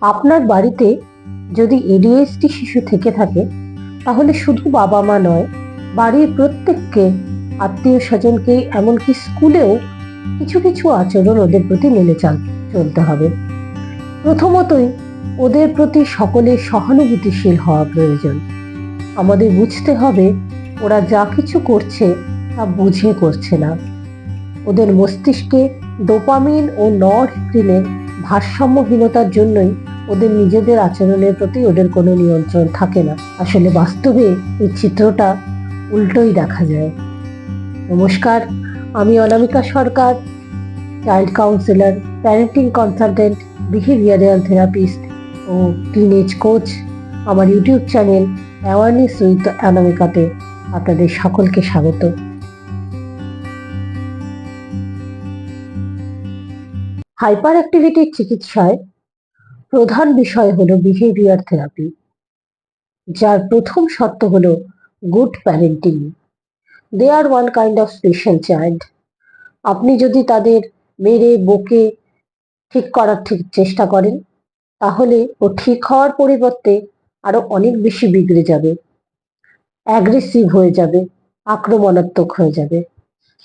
আপনার বাড়িতে যদি এডিএসটি শিশু থেকে থাকে, তাহলে শুধু বাবা মা নয়, বাড়ির প্রত্যেককে, আত্মীয় স্বজনকে, এমনকি স্কুলেও কিছু কিছু আচরণ ওদের প্রতি মেনে চাল- চলতে হবে। প্রথমতই ওদের প্রতি সকলের সহানুভূতিশীল হওয়া প্রয়োজন। আমাদের বুঝতে হবে ওরা যা কিছু করছে, তা বুঝে করছে না। ওদের মস্তিষ্কে ডোপামিন ও নরহৃনের ভারসাম্যহীনতার জন্যই ওদের নিজেদের আচরণের প্রতি ওদের কোনো নিয়ন্ত্রণ থাকে না। আসলে বাস্তবে এই চিত্রটা উল্টোই দেখা যায়। নমস্কার, আমি Anamika Sarkar, child counsellor, parenting consultant, behavioural therapist ও টিনেজ কোচ। আমার ইউটিউব চ্যানেল অ্যাওয়ারনেস উইথ অনামিকাতে আপনাদের সকলকে স্বাগত। হাইপার অ্যাক্টিভিটির চিকিৎসায় প্রধান বিষয় হলো বিহেভিয়ার থেরাপি যার প্রথম শর্ত হলো good parenting they are one kind of special child আপনি যদি তাদের মেরে, বকে ঠিক করার ঠিক চেষ্টা করেন, তাহলে ও ঠিক হওয়ার পরিবর্তে আরও অনেক বেশি বিগড়ে যাবে অ্যাগ্রেসিভ হয়ে যাবে, আক্রমণাত্মক হয়ে যাবে।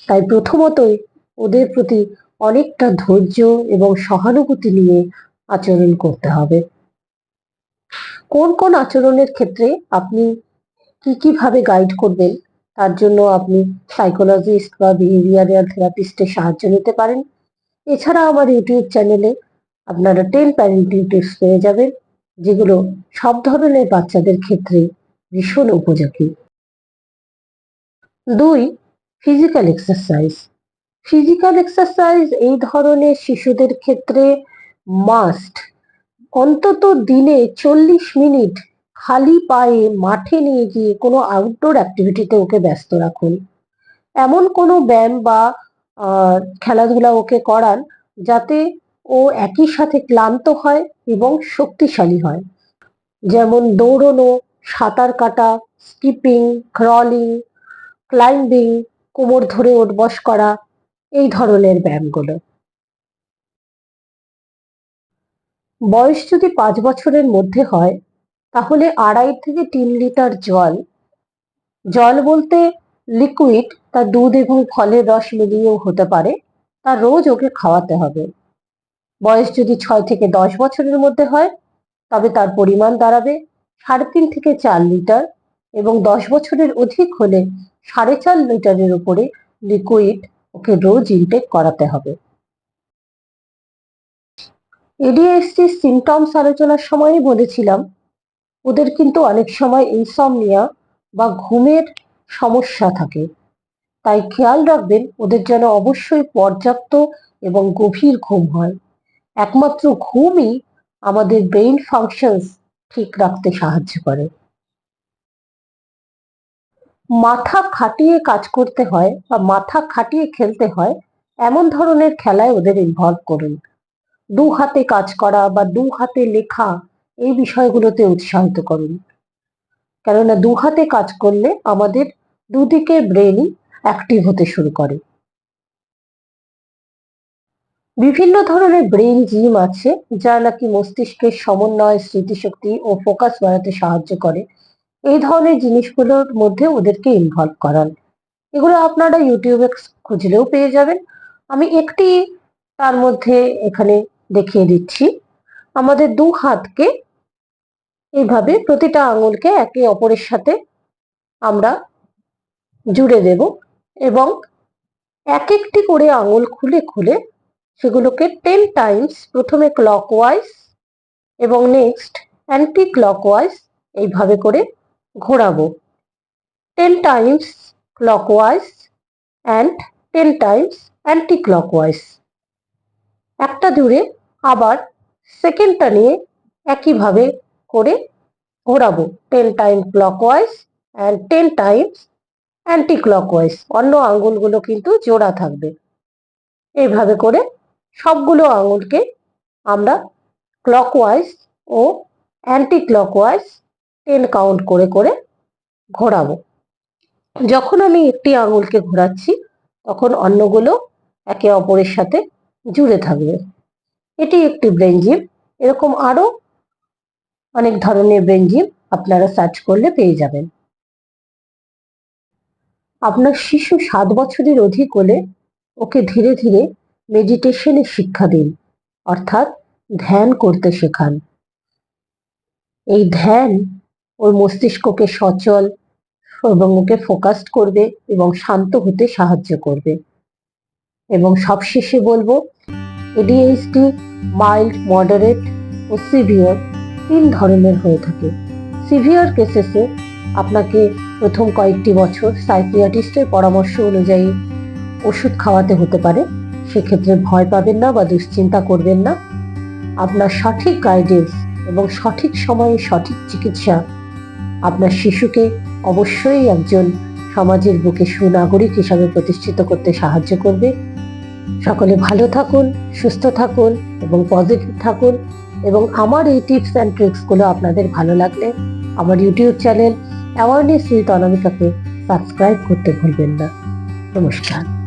তাই প্রথমতই ওদের প্রতি অনেকটা ধৈর্য এবং সহানুভূতি নিয়ে আচরণ করতে হবে। কোন কোন আচরণের ক্ষেত্রে আপনি কি কীভাবে গাইড করবেন, তার জন্য আপনি সাইকোলজিস্ট বা বিহেভিয়ারাল থেরাপিস্টের সাহায্য নিতে পারেন। এছাড়া আমার ইউটিউব চ্যানেলে আপনারা টেন প্যারেন্টিং টিপস পেয়ে যাবেন, যেগুলো সব ধরনের বাচ্চাদের ক্ষেত্রে ভীষণ উপযোগী। দুই ফিজিক্যাল এক্সারসাইজ ফিজিক্যাল এক্সারসাইজ এই ধরনের শিশুদের ক্ষেত্রে মাস্ট অন্তত দিনে চল্লিশ মিনিট খালি পায়ে মাঠে নিয়ে গিয়ে কোনো আউটডোর অ্যাক্টিভিটিতে ওকে ব্যস্ত রাখুন। এমন কোনো ব্যায়াম বা খেলাধুলা ওকে করান যাতে ও একই সাথে ক্লান্ত হয় এবং শক্তিশালী হয়। যেমন দৌড়নো, সাঁতার কাটা স্কিপিং ক্রলিং ক্লাইম্বিং কোমর ধরে ওঠবস করা এই ধরনের ব্যায়ামগুলো। বয়স যদি পাঁচ বছরের মধ্যে হয়, তাহলে আড়াই থেকে তিন লিটার জল জল বলতে লিকুইড তা দুধ এবং ফলের রস মিলিয়েও হতে পারে, তা রোজ ওকে খাওয়াতে হবে। বয়স যদি ছয় থেকে দশ বছরের মধ্যে হয়, তবে তার পরিমাণ দাঁড়াবে সাড়ে তিন থেকে চার লিটার এবং দশ বছরের অধিক হলে সাড়ে চার লিটারের উপরে লিকুইড ওকে রোজ ইনটেক করাতে হবে। এডিএসটি সিমটমস আলোচনার সময়ই বলেছিলাম, ওদের কিন্তু অনেক সময় ইনসমনিয়া বা ঘুমের সমস্যা থাকে। তাই খেয়াল রাখবেন, ওদের যেন অবশ্যই পর্যাপ্ত এবং গভীর ঘুম হয়। একমাত্র ঘুমই আমাদের ব্রেইন ফাংশনস ঠিক রাখতে সাহায্য করে। মাথা খাটিয়ে কাজ করতে হয় বা মাথা খাটিয়ে খেলতে হয়, এমন ধরনের খেলায় ওদের ইনভলভ করুন। দু হাতে কাজ করা বা দু হাতে লেখা, এই বিষয়গুলোতে উৎসাহিত করুন। কেননা দু হাতে কাজ করলে আমাদের দুদিকে ব্রেনই অ্যাক্টিভ হতে শুরু করে। বিভিন্ন ধরনের ব্রেন জিম আছে, যা নাকি মস্তিষ্কের সমন্বয়, স্মৃতিশক্তি ও ফোকাস বাড়াতে সাহায্য করে। এই ধরনের জিনিসগুলোর মধ্যে ওদেরকে ইনভলভ করান। এগুলো আপনারা ইউটিউবে খুঁজলেও পেয়ে যাবেন। আমি একটি তার মধ্যে এখানে দেখিয়ে দিচ্ছি। আমাদের দু হাতকে এইভাবে প্রতিটা আঙুলকে একে অপরের সাথে আমরা জুড়ে দেব এবং এক একটি করে আঙুল খুলে খুলে সেগুলোকে টেন টাইমস প্রথমে ক্লকওয়াইজ এবং নেক্সট অ্যান্টি ক্লকওয়াইজ এইভাবে করে ঘোরাবো। Ten times clockwise and ten times anticlockwise একটা দূরে আবার সেকেন্ডটা নিয়ে একইভাবে করে ঘোরাবো। Ten time clockwise and ten times anticlockwise অন্য আঙ্গুলগুলো কিন্তু জোড়া থাকবে। এইভাবে করে সবগুলো আঙুলকে আমরা ক্লকওয়াইজ ও অ্যান্টি ক্লকওয়াইজ টেন কাউন্ট করে করে ঘোরাবো। যখন আমি একটি আঙুলকে ঘোরাচ্ছি, তখন অন্যগুলো একে অপরের সাথে জুড়ে থাকবে। এটি একটি ব্রেন জিম এরকম আরও অনেক ধরনের ব্রেন জিম আপনারা সার্চ করলে পেয়ে যাবেন। আপনার শিশু সাত বছরের অধিক হলে ওকে ধীরে ধীরে মেডিটেশনের শিক্ষা দিন, অর্থাৎ ধ্যান করতে শেখান। এই ধ্যান ওর মস্তিষ্ককে সচল এবং ওকে ফোকাসড করবে এবং শান্ত হতে সাহায্য করবে। এবং সবশেষে বলব এডিএইচডি মাইল্ড মডারেট ও সিভিয়ার তিন ধরনের হয়ে থাকে। সিভিয়ার কেসেসে আপনাকে প্রথম কয়েকটি বছর সাইকিয়াটিস্টের পরামর্শ অনুযায়ী ওষুধ খাওয়াতে হতে পারে। সেক্ষেত্রে ভয় পাবেন না বা দুশ্চিন্তা করবেন না। আপনার সঠিক গাইডেন্স এবং সঠিক সময়ে সঠিক চিকিৎসা আপনার শিশুকে অবশ্যই একজন সমাজের বুকে সুনাগরিক হিসাবে প্রতিষ্ঠিত করতে সাহায্য করবে। সকলে ভালো থাকুন, সুস্থ থাকুন এবং পজিটিভ থাকুন এবং আমার এই টিপস অ্যান্ড ট্রিক্সগুলো আপনাদের ভালো লাগলে আমার ইউটিউব চ্যানেল অ্যাওয়ারনেস উইথ অনামিকাকে সাবস্ক্রাইব করতে ভুলবেন না। নমস্কার।